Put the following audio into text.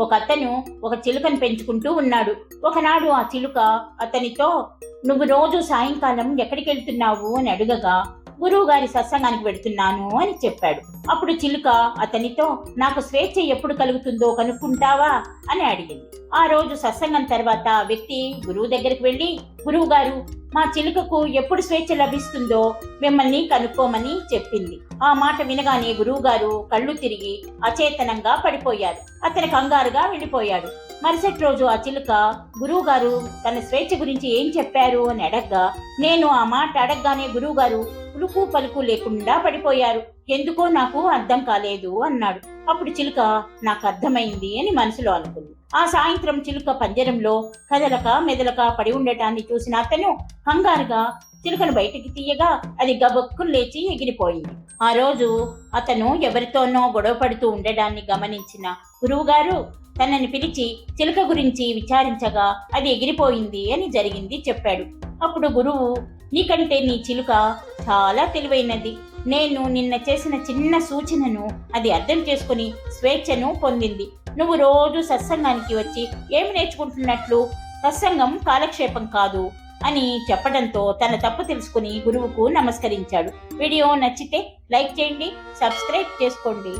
ఒక అతను ఒక చిలుకను పెంచుకుంటూ ఉన్నాడు. ఒకనాడు ఆ చిలుక అతనితో నువ్వు రోజు సాయంకాలం ఎక్కడికి వెళ్తున్నావు అని అడుగగా గురువు గారి సత్సంగానికి పెడుతున్నాను అని చెప్పాడు. అప్పుడు చిలుక అతనితో నాకు స్వేచ్ఛ ఎప్పుడు కలుగుతుందో కనుక్కుంటావా? అని అడిగింది. ఆ రోజు సత్సంగం తర్వాత ఆ వ్యక్తి గురువు దగ్గరికి వెళ్ళి గురువు గారు మా చిలుకకు ఎప్పుడు స్వేచ్ఛ లభిస్తుందో మిమ్మల్ని కనుక్కోమని చెప్పింది. ఆ మాట వినగానే గురువు గారు కళ్ళు తిరిగి అచేతనంగా పడిపోయారు. అతని కంగారుగా వెళ్ళిపోయాడు. మరుసటి రోజు ఆ చిలుక గురువు గారు తన స్వేచ్ఛ గురించి ఏం చెప్పారు? అని అడగ్గా నేను ఆ మాట అడగగానే గురువు గారు ఉలుకు పలుకు లేకుండా పడిపోయారు. ఎందుకో నాకు అర్థం కాలేదు అన్నాడు. అప్పుడు చిలుక నాకు అర్థమైంది అని మనసులో అనుకుంది. ఆ సాయంత్రం చిలుక పంజరంలో కదలక మెదలక పడి ఉండటాన్ని చూసిన అతను కంగారుగా చిలుకను బయటికి తీయగా అది గబక్కులు లేచి ఎగిరిపోయింది. ఆ రోజు అతను ఎవరితోనో గొడవ పడుతూ ఉండడాన్ని గమనించిన గురువుగారు తనని పిలిచి చిలుక గురించి విచారించగా అది ఎగిరిపోయింది అని జరిగింది చెప్పాడు. అప్పుడు గురువు నీకంటే నీ చిలుక చాలా తెలివైనది. నేను నిన్న చేసిన చిన్న సూచనను అది అర్థం చేసుకుని స్వేచ్ఛను పొందింది. నువ్వు రోజు సత్సంగానికి వచ్చి ఏమి నేర్చుకుంటున్నట్లు? సత్సంగం కాలక్షేపం కాదు అని చెప్పడంతో తన తప్పు తెలుసుకుని గురువుకు నమస్కరించాడు. వీడియో నచ్చితే లైక్ చేయండి సబ్స్క్రైబ్ చేసుకోండి.